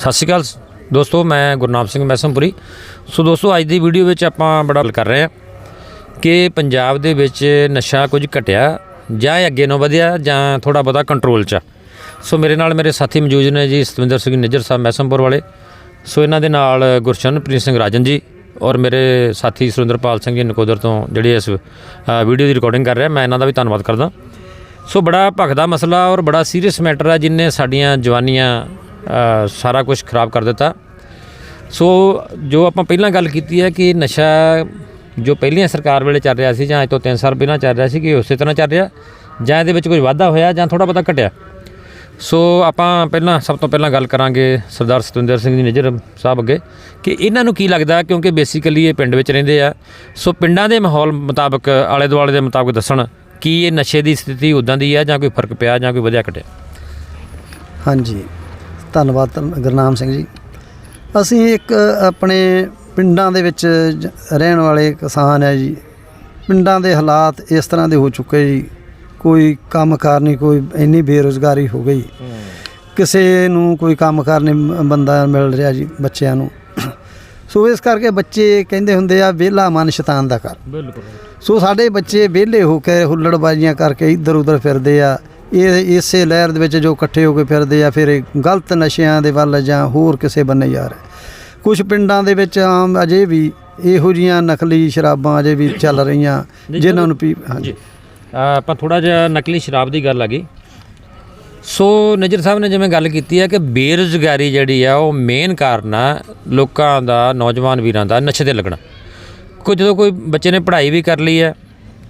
ਸਤਿ ਸ਼੍ਰੀ ਅਕਾਲ ਦੋਸਤੋ, ਮੈਂ ਗੁਰਨਾਮ ਸਿੰਘ ਮੈਸਮਪੁਰੀ। ਸੋ ਦੋਸਤੋ, ਅੱਜ ਦੀ ਵੀਡੀਓ ਵਿੱਚ ਆਪਾਂ ਬੜਾ ਗੱਲ ਕਰ ਰਹੇ ਹਾਂ ਕਿ ਪੰਜਾਬ ਦੇ ਵਿੱਚ ਨਸ਼ਾ ਕੁਝ ਘਟਿਆ ਜਾਂ ਅੱਗੇ ਨੂੰ ਵਧਿਆ ਜਾਂ ਥੋੜਾ ਬਹੁਤਾ ਕੰਟਰੋਲ 'ਚ ਆ। ਸੋ ਮੇਰੇ ਨਾਲ ਮੇਰੇ ਸਾਥੀ ਮੌਜੂਦ ਨੇ ਜੀ ਸਤਵਿੰਦਰ ਸਿੰਘ ਨਿੱਜਰ ਸਾਹਿਬ ਮੈਸਮਪੁਰ ਵਾਲੇ। ਸੋ ਇਹਨਾਂ ਦੇ ਨਾਲ ਗੁਰਸ਼ਨਪ੍ਰੀਤ ਸਿੰਘ ਰਾਜਨ ਜੀ ਔਰ ਮੇਰੇ ਸਾਥੀ ਸੁਰਿੰਦਰਪਾਲ ਸਿੰਘ ਜੀ ਨਕੋਦਰ ਤੋਂ ਜਿਹੜੇ ਇਸ ਵੀਡੀਓ ਦੀ ਰਿਕਾਰਡਿੰਗ ਕਰ ਰਿਹਾ। ਮੈਂ ਇਹਨਾਂ ਦਾ ਵੀ ਧੰਨਵਾਦ ਕਰਦਾ। ਸੋ ਬੜਾ ਭਖਦਾ ਮਸਲਾ ਔਰ ਬੜਾ ਸੀਰੀਅਸ ਮੈਟਰ ਆ ਜਿਨੇ ਸਾਡੀਆਂ ਜਵਾਨੀਆਂ ਸਾਰਾ ਕੁਝ ਖਰਾਬ ਕਰ ਦਿੱਤਾ। ਸੋ, ਜੋ ਆਪਾਂ ਪਹਿਲਾਂ ਗੱਲ ਕੀਤੀ ਹੈ ਕਿ ਨਸ਼ਾ ਜੋ ਪਹਿਲੀਆਂ ਸਰਕਾਰ ਵੇਲੇ ਚੱਲ ਰਿਹਾ ਸੀ ਜਾਂ ਅੱਜ ਤੋਂ 3 ਸਾਲ ਪਹਿਲਾਂ ਚੱਲ ਰਿਹਾ ਸੀ ਕਿ ਉਸੇ ਤਰ੍ਹਾਂ ਚੱਲ ਰਿਹਾ, ਜਾਂ ਇਹਦੇ ਵਿੱਚ ਕੋਈ ਵਾਧਾ ਹੋਇਆ ਜਾਂ ਥੋੜਾ ਬਹੁਤਾ ਘਟਿਆ। ਸੋ, ਆਪਾਂ ਪਹਿਲਾਂ ਸਭ ਤੋਂ ਪਹਿਲਾਂ ਗੱਲ ਕਰਾਂਗੇ ਸਰਦਾਰ ਸਤਵਿੰਦਰ ਸਿੰਘ ਜੀ ਨਿਜਰ ਸਾਹਿਬ ਅੱਗੇ ਕਿ ਇਹਨਾਂ ਨੂੰ ਕੀ ਲੱਗਦਾ ਕਿਉਂਕਿ ਬੇਸਿਕਲੀ ਇਹ ਪਿੰਡ ਵਿੱਚ ਰਹਿੰਦੇ ਆ। ਸੋ, ਪਿੰਡਾਂ ਦੇ ਮਾਹੌਲ ਮੁਤਾਬਕ ਆਲੇ ਦੁਆਲੇ ਦੇ ਮੁਤਾਬਕ ਦੱਸਣ ਕੀ ਇਹ ਨਸ਼ੇ ਦੀ ਸਥਿਤੀ ਉਦਾਂ ਦੀ ਹੈ ਜਾਂ ਕੋਈ ਫ਼ਰਕ ਪਿਆ ਜਾਂ ਕੋਈ ਵਧਿਆ ਘਟਿਆ? ਹਾਂਜੀ। ਧੰਨਵਾਦ ਧੰਨ- ਗੁਰਨਾਮ ਸਿੰਘ ਜੀ। ਅਸੀਂ ਇੱਕ ਆਪਣੇ ਪਿੰਡਾਂ ਦੇ ਵਿੱਚ ਰਹਿਣ ਵਾਲੇ ਕਿਸਾਨ ਹੈ ਜੀ। ਪਿੰਡਾਂ ਦੇ ਹਾਲਾਤ ਇਸ ਤਰ੍ਹਾਂ ਦੇ ਹੋ ਚੁੱਕੇ ਜੀ। ਕੋਈ ਕੰਮਕਾਰ ਨਹੀਂ ਕੋਈ ਇੰਨੀ ਬੇਰੁਜ਼ਗਾਰੀ ਹੋ ਗਈ। ਕਿਸੇ ਨੂੰ ਕੋਈ ਕੰਮਕਾਰ ਨਹੀਂ ਬੰਦਾ ਮਿਲ ਰਿਹਾ ਜੀ ਬੱਚਿਆਂ ਨੂੰ। ਸੋ ਇਸ ਕਰਕੇ ਬੱਚੇ ਕਹਿੰਦੇ ਹੁੰਦੇ ਆ ਵਿਹਲਾ ਮਨ ਸ਼ੈਤਾਨ ਦਾ ਘਰ। ਬਿਲਕੁਲ। ਸੋ ਸਾਡੇ ਬੱਚੇ ਵਿਹਲੇ ਹੋ ਕੇ ਹੁੱਲੜਬਾਜ਼ੀਆਂ ਕਰਕੇ ਇੱਧਰ ਉੱਧਰ ਫਿਰਦੇ ਆ। ਇਹ ਇਸੇ ਲਹਿਰ ਦੇ ਵਿੱਚ ਜੋ ਇਕੱਠੇ ਹੋ ਕੇ ਫਿਰਦੇ ਆ ਫਿਰ ਗਲਤ ਨਸ਼ਿਆਂ ਦੇ ਵੱਲ ਜਾਂ ਹੋਰ ਕਿਸੇ ਬੰਨੇ ਜਾ ਰਹੇ। ਕੁਝ ਪਿੰਡਾਂ ਦੇ ਵਿੱਚ ਆਮ ਅਜੇ ਵੀ ਇਹੋ ਜੀਆਂ ਨਕਲੀ ਸ਼ਰਾਬਾਂ ਅਜੇ ਵੀ ਚੱਲ ਰਹੀਆਂ ਜਿਨ੍ਹਾਂ ਨੂੰ ਪੀ ਹਾਂਜੀ। ਆਪਾਂ ਥੋੜਾ ਜਿਹਾ ਨਕਲੀ ਸ਼ਰਾਬ ਦੀ ਗੱਲ ਆ ਗਈ। ਸੋ ਨਜਰ ਸਾਹਿਬ ਨੇ ਜਿਵੇਂ ਗੱਲ ਕੀਤੀ ਹੈ ਕਿ ਬੇਰੁਜ਼ਗਾਰੀ ਜਿਹੜੀ ਆ ਉਹ ਮੇਨ ਕਾਰਨ ਆ ਲੋਕਾਂ ਦਾ ਨੌਜਵਾਨ ਵੀਰਾਂ ਦਾ ਨਸ਼ੇ ਤੇ ਲੱਗਣਾ। ਕੋਈ ਜਦੋਂ ਕੋਈ ਬੱਚੇ ਨੇ ਪੜ੍ਹਾਈ ਵੀ ਕਰ ਲਈ ਹੈ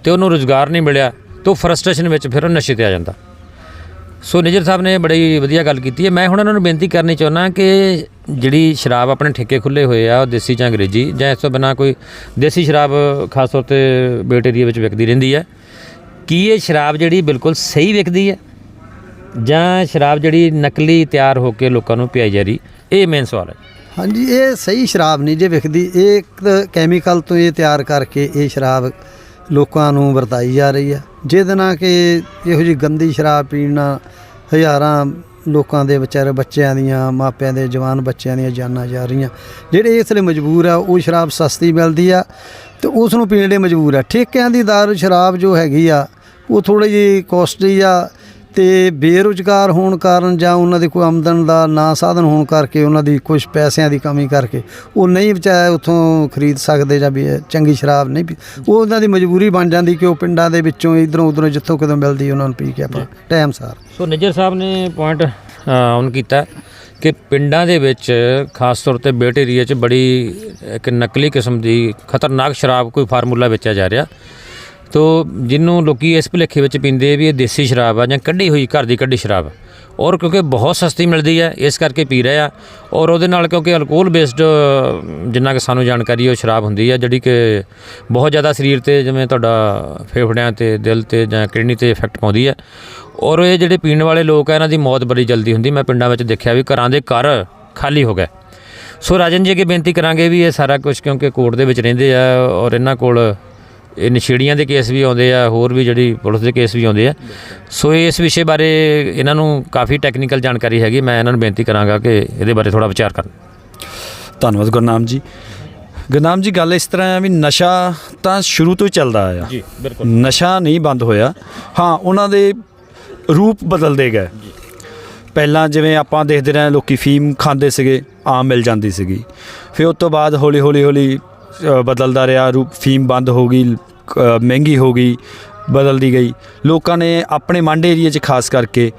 ਤੇ ਉਹਨੂੰ ਰੋਜ਼ਗਾਰ ਨਹੀਂ ਮਿਲਿਆ ਤਾਂ ਫਰਸਟ੍ਰੇਸ਼ਨ ਵਿੱਚ ਫਿਰ ਉਹ ਨਸ਼ੇ ਤੇ ਆ ਜਾਂਦਾ। ਸੋ ਨਿਜਰ ਸਾਹਿਬ ਨੇ ਬੜੀ ਵਧੀਆ ਗੱਲ ਕੀਤੀ ਹੈ। ਮੈਂ ਹੁਣ ਉਹਨਾਂ ਨੂੰ ਬੇਨਤੀ ਕਰਨੀ ਚਾਹੁੰਦਾ ਕਿ ਜਿਹੜੀ ਸ਼ਰਾਬ ਆਪਣੇ ਠੇਕੇ ਖੁੱਲੇ ਹੋਏ ਆ, ਉਹ ਦੇਸੀ ਜਾਂ ਅੰਗਰੇਜ਼ੀ, ਜਾਂ ਇਸ ਤੋਂ ਬਿਨਾ ਕੋਈ ਦੇਸੀ ਸ਼ਰਾਬ ਖਾਸ ਤੌਰ ਤੇ ਬੇਟ ਏਰੀਆ ਵਿੱਚ ਵਿਕਦੀ ਰਹਿੰਦੀ ਹੈ। ਕੀ ਇਹ ਸ਼ਰਾਬ ਜਿਹੜੀ ਬਿਲਕੁਲ ਸਹੀ ਵਿਕਦੀ ਹੈ? ਜਾਂ ਸ਼ਰਾਬ ਜਿਹੜੀ ਨਕਲੀ ਤਿਆਰ ਹੋ ਕੇ ਲੋਕਾਂ ਨੂੰ ਪਿਆਈ ਜਾ ਰਹੀ? ਇਹ ਮੇਨ ਸਵਾਲ ਹੈ। ਹਾਂਜੀ, ਇਹ ਸਹੀ ਸ਼ਰਾਬ ਨਹੀਂ ਜੇ ਵਿਕਦੀ। ਇਹ ਇੱਕ ਕੈਮੀਕਲ ਤੋਂ ਇਹ ਤਿਆਰ ਕਰਕੇ ਇਹ ਸ਼ਰਾਬ ਲੋਕਾਂ ਨੂੰ ਵਰਤਾਈ ਜਾ ਰਹੀ ਆ ਜਿਹਦੇ ਨਾਲ ਕਿ ਇਹੋ ਜੀ ਗੰਦੀ ਸ਼ਰਾਬ ਪੀਣ ਨਾਲ ਹਜ਼ਾਰਾਂ ਲੋਕਾਂ ਦੇ ਵਿਚਾਰੇ ਬੱਚਿਆਂ ਦੀਆਂ, ਮਾਪਿਆਂ ਦੇ, ਜਵਾਨ ਬੱਚਿਆਂ ਦੀਆਂ ਜਾਨਾਂ ਜਾ ਰਹੀਆਂ। ਜਿਹੜੇ ਇਸ ਲਈ ਮਜਬੂਰ ਆ, ਉਹ ਸ਼ਰਾਬ ਸਸਤੀ ਮਿਲਦੀ ਆ ਤੇ ਉਸ ਨੂੰ ਪੀਣ ਲਈ ਮਜਬੂਰ ਆ। ਠੇਕਿਆਂ ਦੀ ਦਾਰੂ, ਸ਼ਰਾਬ ਜੋ ਹੈਗੀ ਆ, ਉਹ ਥੋੜੀ ਜਿਹੀ ਕੋਸਟਲੀ ਆ ਤੇ ਬੇਰੁਜ਼ਗਾਰ ਹੋਣ ਕਾਰਨ ਜਾਂ ਉਹਨਾਂ ਦੇ ਕੋਈ ਆਮਦਨ ਦਾ ਨਾ ਸਾਧਨ ਹੋਣ ਕਰਕੇ ਉਹਨਾਂ ਦੀ ਕੁਝ ਪੈਸਿਆਂ ਦੀ ਕਮੀ ਕਰਕੇ ਉਹ ਨਹੀਂ ਵਿਚਾਰੇ ਉੱਥੋਂ ਖਰੀਦ ਸਕਦੇ ਜਾਂ ਵੀ ਚੰਗੀ ਸ਼ਰਾਬ ਨਹੀਂ ਪੀ ਉਹ ਉਹਨਾਂ ਦੀ ਮਜਬੂਰੀ ਬਣ ਜਾਂਦੀ ਕਿ ਉਹ ਪਿੰਡਾਂ ਦੇ ਵਿੱਚੋਂ ਇਧਰੋਂ ਉਧਰੋਂ ਜਿੱਥੋਂ ਕਿਤੋਂ ਮਿਲਦੀ ਉਹਨਾਂ ਨੂੰ ਪੀ ਕੇ ਆਪਾਂ ਟਾਈਮ ਸਾਰ। ਸੋ ਨਿਜਰ ਸਾਹਿਬ ਨੇ ਪੁਆਇੰਟ ਔਨ ਕੀਤਾ ਕਿ ਪਿੰਡਾਂ ਦੇ ਵਿੱਚ ਖਾਸ ਤੌਰ ਤੇ ਬੇਟ ਏਰੀਆ 'ਚ ਬੜੀ ਇੱਕ ਨਕਲੀ ਕਿਸਮ ਦੀ ਖਤਰਨਾਕ ਸ਼ਰਾਬ ਕੋਈ ਫਾਰਮੂਲਾ ਵੇਚਿਆ ਜਾ ਰਿਹਾ। ਤੋ ਜਿਹਨੂੰ ਲੋਕੀ ਇਸ ਭੁਲੇਖੇ ਵਿੱਚ ਪੀਂਦੇ ਵੀ ਇਹ ਦੇਸੀ ਸ਼ਰਾਬ ਆ ਜਾਂ ਕੱਢੀ ਹੋਈ ਘਰ ਦੀ ਕੱਢੀ ਸ਼ਰਾਬ। ਔਰ ਕਿਉਂਕਿ ਬਹੁਤ ਸਸਤੀ ਮਿਲਦੀ ਹੈ ਇਸ ਕਰਕੇ ਪੀ ਰਹੇ ਆ। ਔਰ ਉਹਦੇ ਨਾਲ ਕਿਉਂਕਿ ਅਲਕੋਹਲ ਬੇਸਡ ਜਿੰਨਾ ਕਿ ਸਾਨੂੰ ਜਾਣਕਾਰੀ ਉਹ ਸ਼ਰਾਬ ਹੁੰਦੀ ਹੈ ਜਿਹੜੀ ਕਿ ਬਹੁਤ ਜ਼ਿਆਦਾ ਸਰੀਰ ਤੇ ਜਿਵੇਂ ਤੁਹਾਡਾ ਫੇਫੜਿਆਂ ਤੇ ਦਿਲ ਤੇ ਜਾਂ ਕਿਡਨੀ ਤੇ ਇਫੈਕਟ ਪਾਉਂਦੀ ਹੈ ਔਰ ਇਹ ਜਿਹੜੇ ਪੀਣ ਵਾਲੇ ਲੋਕ ਆ, ਇਹਨਾਂ ਦੀ ਮੌਤ ਬੜੀ ਜਲਦੀ ਹੁੰਦੀ। ਮੈਂ ਪਿੰਡਾਂ ਵਿੱਚ ਦੇਖਿਆ ਵੀ ਘਰਾਂ ਦੇ ਘਰ ਖਾਲੀ ਹੋ ਗਏ। ਸੋ ਰਾਜਨ ਜੀ ਅੱਗੇ ਬੇਨਤੀ ਕਰਾਂਗੇ ਵੀ ਇਹ ਸਾਰਾ ਕੁਝ ਕਿਉਂਕਿ ਕੋਰਟ ਦੇ ਵਿੱਚ ਰਹਿੰਦੇ ਆ ਔਰ ਇਹਨਾਂ ਕੋਲ ਇਹ ਨਸ਼ੇੜੀਆਂ ਦੇ ਕੇਸ ਵੀ ਆਉਂਦੇ ਆ ਹੋਰ ਵੀ ਜਿਹੜੀ ਪੁਲਿਸ ਦੇ ਕੇਸ ਵੀ ਆਉਂਦੇ ਆ। ਸੋ ਇਸ ਵਿਸ਼ੇ ਬਾਰੇ ਇਹਨਾਂ ਨੂੰ ਕਾਫੀ ਟੈਕਨੀਕਲ ਜਾਣਕਾਰੀ ਹੈਗੀ ਮੈਂ ਇਹਨਾਂ ਨੂੰ ਬੇਨਤੀ ਕਰਾਂਗਾ ਕਿ ਇਹਦੇ ਬਾਰੇ ਥੋੜਾ ਵਿਚਾਰ ਕਰਨ। ਧੰਨਵਾਦ ਗੁਰਨਾਮ ਜੀ। ਗੁਰਨਾਮ ਜੀ ਗੱਲ ਇਸ ਤਰ੍ਹਾਂ ਹੈ ਵੀ ਨਸ਼ਾ ਤਾਂ ਸ਼ੁਰੂ ਤੋਂ ਹੀ ਚੱਲਦਾ ਆਇਆ। ਜੀ ਬਿਲਕੁਲ। ਨਸ਼ਾ ਨਹੀਂ ਬੰਦ ਹੋਇਆ। ਹਾਂ ਉਹਨਾਂ ਦੇ ਰੂਪ ਬਦਲਦੇ ਗਏ। ਪਹਿਲਾਂ ਜਿਵੇਂ ਆਪਾਂ ਦੇਖਦੇ ਰਹੇ ਲੋਕੀ ਫੀਮ ਖਾਂਦੇ ਸੀਗੇ ਆਮ ਮਿਲ ਜਾਂਦੀ ਸੀਗੀ। ਫਿਰ ਉਸ ਤੋਂ ਬਾਅਦ ਹੌਲੀ ਹੌਲੀ ਹੌਲੀ ਬਦਲਦਾ ਰਿਹਾ, ਰੂਪ ਫੀਮ ਬੰਦ ਹੋ ਗਈ ਮਹਿੰਗੀ ਹੋ ਗਈ, ਬਦਲਦੀ ਗਈ। ਲੋਕਾਂ ਨੇ ਆਪਣੇ ਮੰਡ ਏਰੀਆ 'ਚ ਖਾਸ ਕਰਕੇ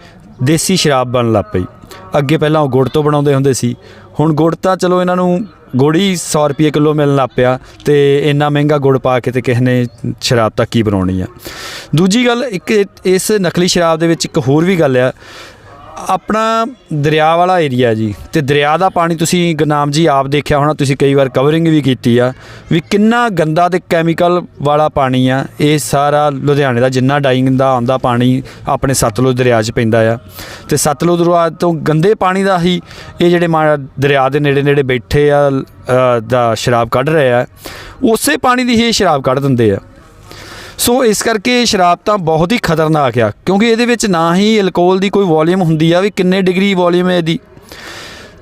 ਦੇਸੀ ਸ਼ਰਾਬ ਬਣਨ ਲੱਗ ਪਈ। ਅੱਗੇ ਪਹਿਲਾਂ ਉਹ ਗੁੜ ਤੋਂ ਬਣਾਉਂਦੇ ਹੁੰਦੇ ਸੀ। ਹੁਣ ਗੁੜ ਤਾਂ ਚਲੋ ਇਹਨਾਂ ਨੂੰ ਗੁੜ ਹੀ 100 ਰੁਪਏ ਕਿਲੋ ਮਿਲਣ ਲੱਗ ਪਿਆ ਤੇ ਇੰਨਾ ਮਹਿੰਗਾ ਗੁੜ ਪਾ ਕੇ ਤੇ ਕਿਸੇ ਨੇ ਸ਼ਰਾਬ ਤਾਂ ਕੀ ਬਣਾਉਣੀ ਆ। ਦੂਜੀ ਗੱਲ, ਇੱਕ ਇਸ ਨਕਲੀ ਸ਼ਰਾਬ ਦੇ ਵਿੱਚ ਇੱਕ ਹੋਰ ਵੀ ਗੱਲ ਆ। ਆਪਣਾ ਦਰਿਆ ਵਾਲਾ ਏਰੀਆ ਜੀ, ਤੇ ਦਰਿਆ ਦਾ ਪਾਣੀ ਤੁਸੀਂ ਗੁਰਨਾਮ ਜੀ ਆਪ ਦੇਖਿਆ ਹੋਣਾ, ਤੁਸੀਂ ਕਈ ਵਾਰ ਕਵਰਿੰਗ ਵੀ ਕੀਤੀ ਆ, ਵੀ ਕਿੰਨਾ ਗੰਦਾ ਤੇ ਕੈਮੀਕਲ ਵਾਲਾ ਪਾਣੀ ਆ, ਇਹ ਸਾਰਾ ਲੁਧਿਆਣੇ ਦਾ ਜਿੰਨਾ ਡਾਈਂਗ ਦਾ ਆਉਂਦਾ ਪਾਣੀ ਆਪਣੇ ਸਤਲੁਜ ਦਰਿਆ 'ਚ ਪੈਂਦਾ ਆ। ਤੇ ਸਤਲੁਜ ਦਰਿਆ ਤੋਂ ਗੰਦੇ ਪਾਣੀ ਦਾ ਹੀ ਇਹ ਜਿਹੜੇ ਮਾ- ਦਰਿਆ ਦੇ ਨੇੜੇ ਨੇੜੇ ਬੈਠੇ ਆ ਦਾ ਸ਼ਰਾਬ ਕੱਢ ਰਹੇ ਆ, ਉਸੇ ਪਾਣੀ ਦੀ ਹੀ ਇਹ ਸ਼ਰਾਬ ਕੱਢ ਦਿੰਦੇ ਆ। ਸੋ ਇਸ ਕਰਕੇ ਸ਼ਰਾਬ ਤਾਂ ਬਹੁਤ ਹੀ ਖਤਰਨਾਕ ਆ, ਕਿਉਂਕਿ ਇਹਦੇ ਵਿੱਚ ਨਾ ਹੀ ਅਲਕੋਹਲ ਦੀ ਕੋਈ ਵੋਲੀਅਮ ਹੁੰਦੀ ਆ ਵੀ ਕਿੰਨੇ ਡਿਗਰੀ ਵੋਲੀਅਮ ਹੈ ਇਹਦੀ।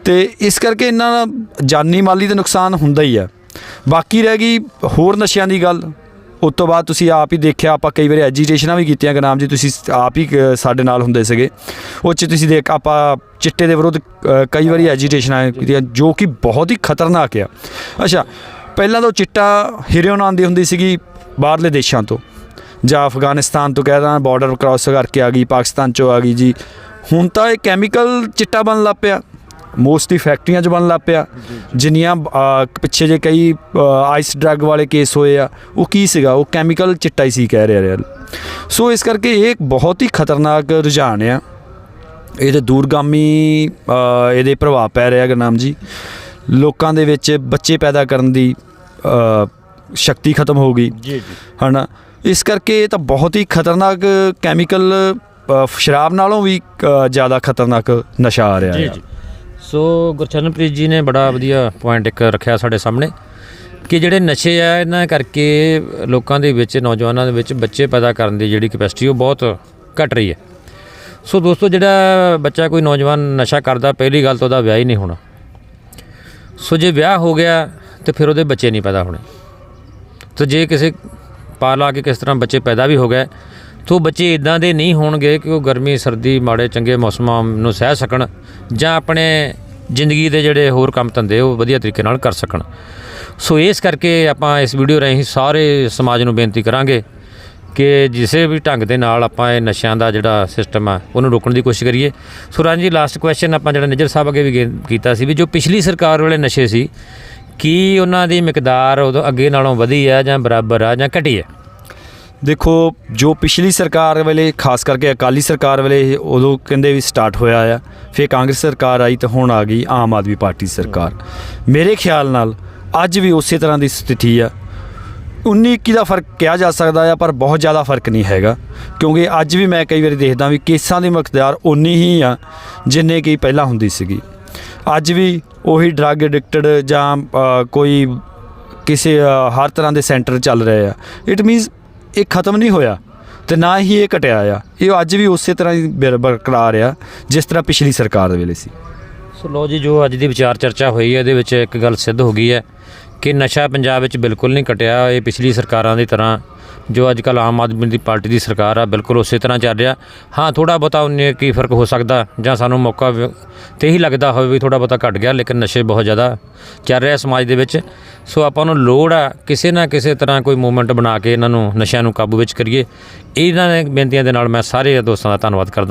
ਤੇ ਇਸ ਕਰਕੇ ਇਹਨਾਂ ਦਾ ਜਾਨੀ ਮਾਲੀ ਦਾ ਨੁਕਸਾਨ ਹੁੰਦਾ ਹੀ ਆ। ਬਾਕੀ ਰਹਿ ਗਈ ਹੋਰ ਨਸ਼ਿਆਂ ਦੀ ਗੱਲ। ਉਸ ਤੋਂ ਬਾਅਦ ਤੁਸੀਂ ਆਪ ਹੀ ਦੇਖਿਆ, ਆਪਾਂ ਕਈ ਵਾਰੀ ਐਜੀਟੇਸ਼ਨਾਂ ਵੀ ਕੀਤੀਆਂ, ਗਨਾਮ ਜੀ, ਤੁਸੀਂ ਆਪ ਹੀ ਕ- ਸਾਡੇ ਨਾਲ ਹੁੰਦੇ ਸੀਗੇ। ਉਹ 'ਚ ਤੁਸੀਂ ਦੇਖ, ਆਪਾਂ ਚਿੱਟੇ ਦੇ ਵਿਰੁੱਧ ਕਈ ਵਾਰੀ ਐਜੀਟੇਸ਼ਨਾਂ ਕੀਤੀਆਂ, ਜੋ ਕਿ ਬਹੁਤ ਹੀ ਖਤਰਨਾਕ ਆ। ਅੱਛਾ, ਪਹਿਲਾਂ ਤਾਂ ਚਿੱਟਾ ਹਿਰਿਓਨ ਆਉਂਦੀ ਹੁੰਦੀ ਸੀਗੀ ਬਾਹਰਲੇ ਦੇਸ਼ਾਂ ਤੋਂ। ਜਾਂ ਅਫਗਾਨਿਸਤਾਨ ਤੋਂ ਕਹਿ ਰਾਂ ਬਾਰਡਰ ਕ੍ਰਾਸ ਕਰਕੇ ਆ ਗਈ ਪਾਕਿਸਤਾਨ ਚੋਂ ਆ ਗਈ ਜੀ। ਹੁਣ ਤਾਂ ਇਹ ਕੈਮੀਕਲ ਚਿੱਟਾ ਬਣ ਲੱਗ ਪਿਆ। ਮੋਸਟਲੀ ਫੈਕਟਰੀਆਂ 'ਚ ਬਣ ਲੱਗ ਪਿਆ। ਜਿੰਨੀਆਂ ਪਿੱਛੇ ਜੇ ਕਈ ਆਈਸ ਡਰੱਗ ਵਾਲੇ ਕੇਸ ਹੋਏ ਆ ਉਹ ਕੀ ਸੀਗਾ? ਉਹ ਕੈਮੀਕਲ ਚਿੱਟਾ ਹੀ ਸੀ ਕਹਿ ਰਿਹਾ ਰਿਆ ਸੋ ਇਸ ਕਰਕੇ ਇਹ ਇੱਕ ਬਹੁਤ ਹੀ ਖਤਰਨਾਕ ਰੁਝਾਨ ਆ। ਇਹਦੇ ਦੂਰਗਾਮੀ ਇਹਦੇ ਪ੍ਰਭਾਵ ਪੈ ਰਿਹਾ ਗੁਰਨਾਮ ਜੀ। ਲੋਕਾਂ ਦੇ ਵਿੱਚ ਬੱਚੇ ਪੈਦਾ ਕਰਨ ਦੀ ਸ਼ਕਤੀ ਖਤਮ ਹੋ ਗਈ। ਜੀ ਜੀ। ਹਨਾ? ਇਸ ਕਰਕੇ ਇਹ ਤਾਂ ਬਹੁਤ ਹੀ ਖਤਰਨਾਕ ਕੈਮੀਕਲ ਸ਼ਰਾਬ ਨਾਲੋਂ ਵੀ ਜ਼ਿਆਦਾ ਖਤਰਨਾਕ ਨਸ਼ਾ ਆ ਰਿਹਾ ਹੈ। ਜੀ। ਸੋ ਗੁਰਚਰਨਪ੍ਰੀਤ ਜੀ ਨੇ ਬੜਾ ਵਧੀਆ ਪੁਆਇੰਟ ਇੱਕ ਰੱਖਿਆ ਸਾਡੇ ਸਾਹਮਣੇ ਕਿ ਜਿਹੜੇ ਨਸ਼ੇ ਆ ਇਹਨਾਂ ਕਰਕੇ ਲੋਕਾਂ ਦੇ ਵਿੱਚ ਨੌਜਵਾਨਾਂ ਦੇ ਵਿੱਚ ਬੱਚੇ ਪੈਦਾ ਕਰਨ ਦੀ ਜਿਹੜੀ ਕੈਪੈਸਿਟੀ ਉਹ ਬਹੁਤ ਘਟ ਰਹੀ ਹੈ। ਸੋ ਦੋਸਤੋ ਜਿਹੜਾ ਬੱਚਾ ਕੋਈ ਨੌਜਵਾਨ ਨਸ਼ਾ ਕਰਦਾ ਪਹਿਲੀ ਗੱਲ ਤਾਂ ਉਹਦਾ ਵਿਆਹ ਹੀ ਨਹੀਂ ਹੋਣਾ। ਸੋ ਜੇ ਵਿਆਹ ਹੋ ਗਿਆ ਤੇ ਫਿਰ ਉਹਦੇ ਬੱਚੇ ਨਹੀਂ ਪੈਦਾ ਹੋਣੇ। ਤੇ ਜੇ ਕਿਸੇ ਪਾ ਲਾ ਕੇ ਕਿਸ ਤਰ੍ਹਾਂ ਬੱਚੇ ਪੈਦਾ ਵੀ ਹੋ ਗਏ, ਤਾਂ ਬੱਚੇ ਇਦਾਂ ਦੇ ਨਹੀਂ ਹੋਣਗੇ ਕਿ ਉਹ ਗਰਮੀ, ਸਰਦੀ, ਮਾੜੇ, ਚੰਗੇ ਮੌਸਮਾਂ ਨੂੰ ਸਹਿ ਸਕਣ ਜਾਂ ਆਪਣੇ ਜ਼ਿੰਦਗੀ ਦੇ ਜਿਹੜੇ ਹੋਰ ਕੰਮ ਧੰਦੇ ਉਹ ਵਧੀਆ ਤਰੀਕੇ ਨਾਲ ਕਰ ਸਕਣ। ਸੋ ਇਸ ਕਰਕੇ ਆਪਾਂ ਇਸ ਵੀਡੀਓ ਰਾਹੀਂ ਸਾਰੇ ਸਮਾਜ ਨੂੰ ਬੇਨਤੀ ਕਰਾਂਗੇ ਕਿ ਜਿਸੇ ਵੀ ਢੰਗ ਦੇ ਨਾਲ ਆਪਾਂ ਇਹ ਨਸ਼ਿਆਂ ਦਾ ਜਿਹੜਾ ਸਿਸਟਮ ਆ, ਉਹਨੂੰ ਰੋਕਣ ਦੀ ਕੋਸ਼ਿਸ਼ ਕਰੀਏ। ਸੋ ਰਾਂਝੀ ਲਾਸਟ ਕੁਐਸਚਨ ਆਪਾਂ ਜਿਹੜਾ ਨਿਜਰ ਸਾਹਿਬ ਅੱਗੇ ਵੀ ਗੇ- ਕੀਤਾ ਸੀ ਵੀ ਜੋ ਪਿਛਲੀ ਸਰਕਾਰ ਵਾਲੇ ਨਸ਼ੇ ਸੀ ਕੀ ਉਹਨਾਂ ਦੀ ਮਿਕਦਾਰ ਉਦੋਂ ਅੱਗੇ ਨਾਲੋਂ ਵਧੀ ਹੈ ਜਾਂ ਬਰਾਬਰ ਆ ਜਾਂ ਘਟੀ ਹੈ ਦੇਖੋ, ਜੋ ਪਿਛਲੀ ਸਰਕਾਰ ਵੇਲੇ, ਖਾਸ ਕਰਕੇ ਅਕਾਲੀ ਸਰਕਾਰ ਵੇਲੇ ਉਦੋਂ ਕਹਿੰਦੇ ਵੀ ਸਟਾਰਟ ਹੋਇਆ ਆ, ਫਿਰ ਕਾਂਗਰਸ ਸਰਕਾਰ ਆਈ ਤਾਂ ਹੁਣ ਆ ਗਈ ਆਮ ਆਦਮੀ ਪਾਰਟੀ ਸਰਕਾਰ। ਮੇਰੇ ਖਿਆਲ ਨਾਲ ਅੱਜ ਵੀ ਉਸੇ ਤਰ੍ਹਾਂ ਦੀ ਸਥਿਤੀ ਆ। 19 21 ਦਾ ਫ਼ਰਕ ਕਿਹਾ ਜਾ ਸਕਦਾ ਆ, ਪਰ ਬਹੁਤ ਜ਼ਿਆਦਾ ਫ਼ਰਕ ਨਹੀਂ ਹੈਗਾ। ਕਿਉਂਕਿ ਅੱਜ ਵੀ ਮੈਂ ਕਈ ਵਾਰੀ ਦੇਖਦਾ ਵੀ ਕੇਸਾਂ ਦੀ ਮਕਦਾਰ ਉਨੀ ਹੀ ਆ, ਜਿੰਨੇ ਕਿ ਪਹਿਲਾਂ ਹੁੰਦੀ ਸੀਗੀ। ਅੱਜ ਵੀ ਉਹੀ ਡਰੱਗ ਐਡਿਕਟਡ ਜਾਂ ਕੋਈ ਕਿਸੇ ਹਰ ਤਰ੍ਹਾਂ ਦੇ ਸੈਂਟਰ ਚੱਲ ਰਹੇ ਆ। ਇਟ ਮੀਨਸ ਇਹ ਖਤਮ ਨਹੀਂ ਹੋਇਆ ਤੇ ਨਾ ਹੀ ਇਹ ਘਟਿਆ ਆ। ਇਹ ਅੱਜ ਵੀ ਉਸੇ ਤਰ੍ਹਾਂ ਹੀ ਬਰ- ਬਰਕਰਾਰ ਆ, ਜਿਸ ਤਰ੍ਹਾਂ ਪਿਛਲੀ ਸਰਕਾਰ ਦੇ ਵੇਲੇ ਸੀ। ਸੋ ਲੋ ਜੀ, ਜੋ ਅੱਜ ਦੀ ਵਿਚਾਰ ਚਰਚਾ ਹੋਈ ਹੈ, ਇਹਦੇ ਵਿੱਚ ਇੱਕ ਗੱਲ ਸਿੱਧ ਹੋ ਗਈ ਹੈ ਕਿ ਨਸ਼ਾ ਪੰਜਾਬ ਵਿੱਚ ਬਿਲਕੁਲ ਨਹੀਂ ਘਟਿਆ। ਇਹ ਪਿਛਲੀ ਸਰਕਾਰਾਂ ਦੀ ਤਰ੍ਹਾਂ ਜੋ ਅੱਜ ਕੱਲ ਆਮ ਆਦਮੀ ਦੀ ਪਾਰਟੀ ਦੀ ਸਰਕਾਰ ਆ, ਬਿਲਕੁਲ ਉਸੇ ਤਰ੍ਹਾਂ ਚੱਲ ਰਿਹਾ। ਹਾਂ ਥੋੜਾ ਬਹੁਤਾ ਉਹਨੇ ਕੀ ਫ਼ਰਕ ਹੋ ਸਕਦਾ ਜਾਂ ਸਾਨੂੰ ਮੌਕਾ ਤੇ ਹੀ ਲੱਗਦਾ ਹੋਵੇ ਵੀ ਥੋੜਾ ਬਹੁਤਾ ਘਟ ਗਿਆ, ਲੇਕਿਨ ਨਸ਼ੇ ਬਹੁਤ ਜ਼ਿਆਦਾ ਚੱਲ ਰਿਹਾ ਸਮਾਜ ਦੇ ਵਿੱਚ। ਸੋ ਆਪਾਂ ਨੂੰ ਲੋੜ ਆ ਕਿਸੇ ਨਾ ਕਿਸੇ ਤਰ੍ਹਾਂ ਕੋਈ ਮੂਵਮੈਂਟ ਬਣਾ ਕੇ ਇਹਨਾਂ ਨੂੰ ਨਸ਼ਿਆਂ ਨੂੰ ਕਾਬੂ ਵਿੱਚ ਕਰੀਏ। ਇਹਨਾਂ ਬੇਨਤੀਆਂ ਦੇ ਨਾਲ ਮੈਂ ਸਾਰੇ ਦੋਸਤਾਂ ਦਾ ਧੰਨਵਾਦ ਕਰਦਾ।